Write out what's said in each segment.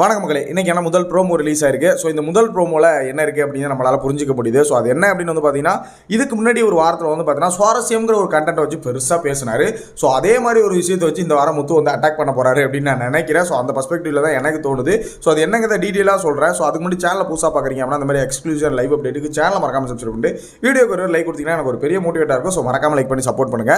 வணக்கம் மக்களே. இன்றைக்கி என்ன முதல் ப்ரோமோ ரிலீஸ் ஆயிருக்கு? ஸோ இந்த முதல் ப்ரோமோவில் என்ன இருக்குது அப்படின்னு நம்மளால் புரிஞ்சிக்க முடியுது. ஸோ அது என்ன அப்படின்னு வந்து பார்த்தீங்கன்னா இதுக்கு முன்னாடி ஒரு வாரத்தில் வந்து பார்த்தீங்கன்னா சுவாரஸ்யங்கிற ஒரு கண்டென்ட்டை வச்சு பெருசாக பேசினார். ஸோ அதே மாதிரி ஒரு விஷயத்தை வச்சு இந்த வாரம் முத்து வந்து அட்டாக் பண்ண போகிறாரு அப்படின்னு நான் நினைக்கிறேன். ஸோ அந்த பர்ஸ்பெக்டிவ்ல தான் எனக்கு தோணுது. ஸோ அது என்னங்கிறத டீட்டெயிலாக சொல்கிறேன் ஸோ அதுக்கு முன்னாடி சேனலில் புதுசாக பார்க்குறீங்க அப்படின்னா அந்த மாதிரி எக்ஸ்க்ளூசிவ் லைவ் அப்டேட்டுக்கு சேனலை மறக்காமல் சப்ஸ்கிரைப் பண்ணிட்டு வீடியோக்கு ஒரு லைக் கொடுத்தீங்கன்னா எனக்கு ஒரு பெரிய மோட்டிவேட்டாக இருக்கும். ஸோ மறக்காமல் லைக் பண்ணி சப்போர்ட் பண்ணுங்க.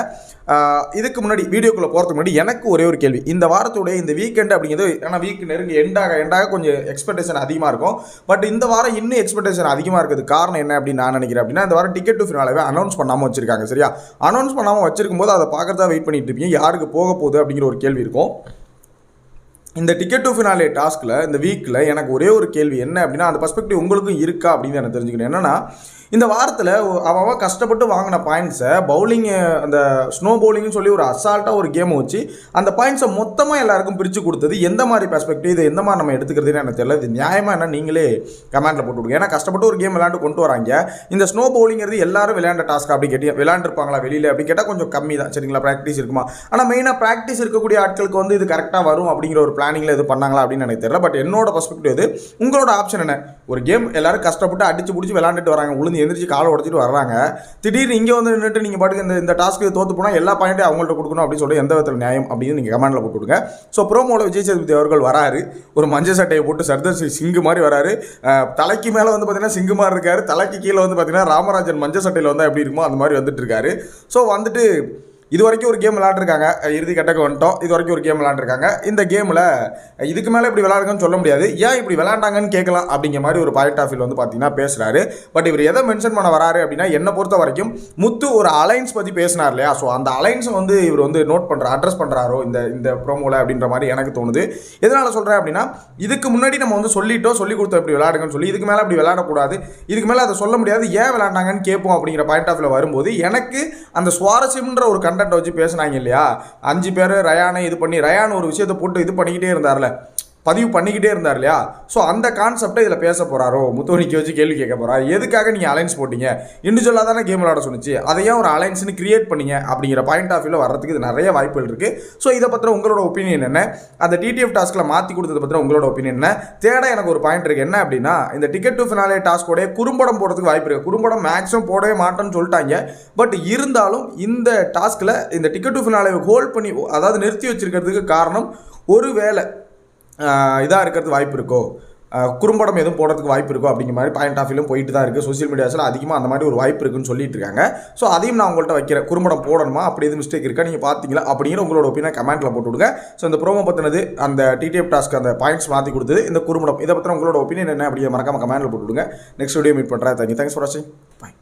இதுக்கு முன்னாடி வீடியோக்குள்ளே போகிறதுக்கு முன்னாடி எனக்கு ஒரே ஒரு கேள்வி. இந்த வாரத்துடைய இந்த வீக்கெண்ட் அப்படிங்கிறது ஏன்னா வீக் நெருங்கி எண்டாக எண்டாக கொஞ்சம் எக்ஸ்பெக்டேஷன் அதிகமாக இருக்கும். பட் இந்த வாரம் இன்னும் எக்ஸ்பெக்டேஷன் அதிகமாக இருக்கிறது காரணம் என்ன அப்படின்னு நான் நினைக்கிறேன் அப்படின்னா இந்த வாரம் டிக்கெட் டு ஃபினாலவே அனௌன்ஸ் பண்ணாமல் வச்சிருக்காங்க சரியா? அனௌன்ஸ் பண்ணாமல் வச்சிருக்கும் போது அதை பார்க்கறதா வெயிட் பண்ணிட்டு இருப்பீங்க. யாருக்கு போக போகுது அப்படிங்கிற ஒரு கேள்வி இருக்கும். இந்த டிக்கெட் டு ஃபினாலே டாஸ்கில் இந்த வீக்கில் எனக்கு ஒரே ஒரு கேள்வி என்ன அப்படின்னா அந்த பர்ஸ்பெக்டிவ் உங்களுக்கும் இருக்கா அப்படின்னு எனக்கு தெரிஞ்சுக்கணும். என்னென்னா இந்த வாரத்தில் அவன் கஷ்டப்பட்டு வாங்கின பாயிண்ட்ஸை பவுலிங் அந்த ஸ்னோ பவுலிங்னு சொல்லி ஒரு அசால்ட்டாக ஒரு கேமை வச்சு அந்த பாயிண்ட்ஸை மொத்தமாக எல்லாருக்கும் பிரித்து கொடுத்தது. எந்த மாதிரி பெர்ஸ்பெக்டிவ் இது எந்த மாதிரி நம்ம எடுத்துக்கிறதுன்னு எனக்கு தெரியல. இது நியாயமாக என்ன நீங்களே கமெண்ட்டில் போட்டு விடுங்க. ஏன்னா கஷ்டப்பட்டு ஒரு கேம் விளையாண்டு கொண்டு வராங்க. இந்த ஸ்னோ பவுலிங்கிறது எல்லாரும் விளையாண்ட டாஸ்க் அப்படி கேட்டி விளையாண்டுருப்பாங்களா வெளியில் அப்படி கேட்டால் கொஞ்சம் கம்மி தான். சரிங்களா? ப்ராக்டிஸ் இருக்குமா? ஆனால் மெயினாக ப்ராக்டிஸ் இருக்கக்கூடிய ஆட்களுக்கு வந்து இது கரெக்டாக வரும் அப்படிங்கிற ஒரு பிளானிங்கில் இது பண்ணாங்களா அப்படின்னு எனக்கு தெரியல. பட் என்னோட பர்ஸ்பெக்டிவ் இது உங்களோட ஆப்ஷன் என்ன? ஒரு கேம் எல்லாரும் கஷ்டப்பட்டு அடிச்சு பிடிச்சி விளாண்டுட்டு வராங்க உளுந்து எந்திரிச்சு காலை உடச்சிட்டு வர்றாங்க. திடீர்னு இங்கே வந்து நின்றுட்டு நீங்கள் பாட்டுக்கு இந்த இந்த டாஸ்க்கு தோற்று போனால் எல்லா பாயிண்ட்டையும் அவங்கள்ட்ட கொடுக்கணும் அப்படின்னு சொல்லி எந்த விதத்தில் நியாயம் அப்படின்னு நீங்கள் கமெண்ட்டில் போட்டுவிடுங்க ஸோ ப்ரோமோவில் விஜய் சேதுபதி அவர்கள் வராரு. ஒரு மஞ்சள் சட்டையை போட்டு சர்தர் சிங்கு மாதிரி வராரு. தலைக்கு மேலே வந்து பார்த்தீங்கன்னா சிங்கு மாதிரி இருக்காரு. தலைக்கு கீழே வந்து பார்த்தீங்கன்னா ராமராஜன் மஞ்சள் சட்டையில் வந்தால் எப்படி இருக்குமோ அந்த மாதிரி வந்துட்டு இருக்காரு. ஸோ வந்துட்டு இது வரைக்கும் ஒரு கேம் விளாண்டுருக்காங்க இறுதி கட்டக்கு வந்துட்டோம். இது வரைக்கும் ஒரு கேம் விளாண்டுருக்காங்க இந்த கேமில் இதுக்கு மேலே இப்படி விளாடுங்கன்னு சொல்ல முடியாது. ஏன் இப்படி விளாண்டாங்கன்னு கேட்கலாம் அப்படிங்கிற மாதிரி ஒரு பாயிண்ட் ஆஃப் வந்து பார்த்தீங்கன்னா பேசுகிறாரு பட் இவர் எதை மென்ஷன் பண்ண வராரு அப்படின்னா என்னை பொறுத்த வரைக்கும் முத்து ஒரு அலைன்ஸ் பற்றி பேசினார் இல்லையா? ஸோ அந்த அலைன்ஸை வந்து இவர் வந்து நோட் பண்ணுற அட்ரஸ் பண்ணுறாரோ இந்த இந்த ப்ரோமோவில் அப்படின்ற மாதிரி எனக்கு தோணுது. எதனால் சொல்கிறேன் அப்படின்னா இதுக்கு முன்னாடி நம்ம வந்து சொல்லிட்டோம் சொல்லி கொடுத்தோம் இப்படி விளாடுங்கன்னு சொல்லி இதுக்கு மேலே அப்படி விளாடக்கூடாது இதுக்கு மேலே அதை சொல்ல முடியாது. ஏன் விளாண்டாங்கன்னு கேட்போம் அப்படிங்கிற பாயிண்ட் ஆஃப் வரும்போது எனக்கு அந்த சுவாரஸ்யம்ன்ற ஒரு கண்டென்ட்டை வச்சு பேசுனாங்க இல்லையா? அஞ்சு பேர் ரயானை இது பண்ணி ரயான் ஒரு விஷயத்தை போட்டு இது பண்ணிக்கிட்டே இருந்தார்ல. பதிவு பண்ணிக்கிட்டே இருந்தார் இல்லையா? ஸோ அந்த கான்செப்டை இதில் பேச போகிறாரோ முத்தோனிக்கு வச்சு கேள்வி கேட்க போகிறார் எதுக்காக நீங்கள் அலைன்ஸ் போட்டீங்க? இண்டிவிஜுவலாக தானே கேம் விளாட சொன்னிச்சு. அதை ஏன் ஒரு அலைன்ஸ்னு கிரியேட் பண்ணிங்க அப்படிங்கிற பாயிண்ட் ஆஃப் வியூவில் வர்றதுக்கு இது நிறைய வாய்ப்புகள் இருக்குது ஸோ இதை பற்றின உங்களோட ஒப்பீனியன் என்ன? அந்த டிடிஎஃப் டாஸ்க்கில் மாற்றி கொடுத்தது பற்றின உங்களோட ஒப்பீனியன் என்ன? தேட எனக்கு ஒரு பாயிண்ட் இருக்குது என்ன அப்படின்னா இந்த டிக்கெட் டு ஃபினாலே டாஸ்கோடைய குறும்படம் போடுறதுக்கு வாய்ப்பு இருக்குது குறும்படம் மேக்ஸிமம் போடவே மாட்டேன்னு சொல்லிட்டாங்க. பட் இருந்தாலும் இந்த டாஸ்கில் இந்த டிக்கெட் டு ஃபினாலே ஹோல்ட் பண்ணி அதாவது நிறுத்தி வச்சிருக்கிறதுக்கு காரணம் ஒருவேளை இதாக இருக்கிறது வாய்ப்பு இருக்கோ? குறும்படம் எதுவும் போடுறதுக்கு வாய்ப்பு இருக்கோ அப்படிங்கிற மாதிரி பாயிண்ட் ஆஃப் வியூலும் போயிட்டு தான் இருக்குது சோஷியல் மீடியாஸில் அதிகமாக அந்த மாதிரி ஒரு வாய்ப்பு இருக்குன்னு சொல்லிட்டு இருக்காங்க. ஸோ அதையும் நான் உங்கள்கிட்ட வைக்கிறேன். குறும்படம் போடணுமா? அப்படி எதுவும் மிஸ்டேக் இருக்கா? நீங்கள் பார்த்தீங்களா அப்படிங்கிற உங்களோட ஒப்பீனியை கமெண்ட்டில் போட்டு விடுங்க. ஸோ இந்த ப்ரோமோ பற்றினது அந்த டிடிஎஃப் டாஸ்க் அந்த பாயிண்ட்ஸ் மாற்றி கொடுத்தது இந்த குறும்படம் இதை பற்றின உங்களோட ஒப்பீனியன் என்ன அப்படி மறக்காம கமெண்ட்டில் போட்டு விடுங்க. நெக்ஸ்ட் வீடியோ மீட் பண்ணுறேன் தேங்க்யூ தேங்க்ஸ் ஃபார் வாட்சிங் பாய்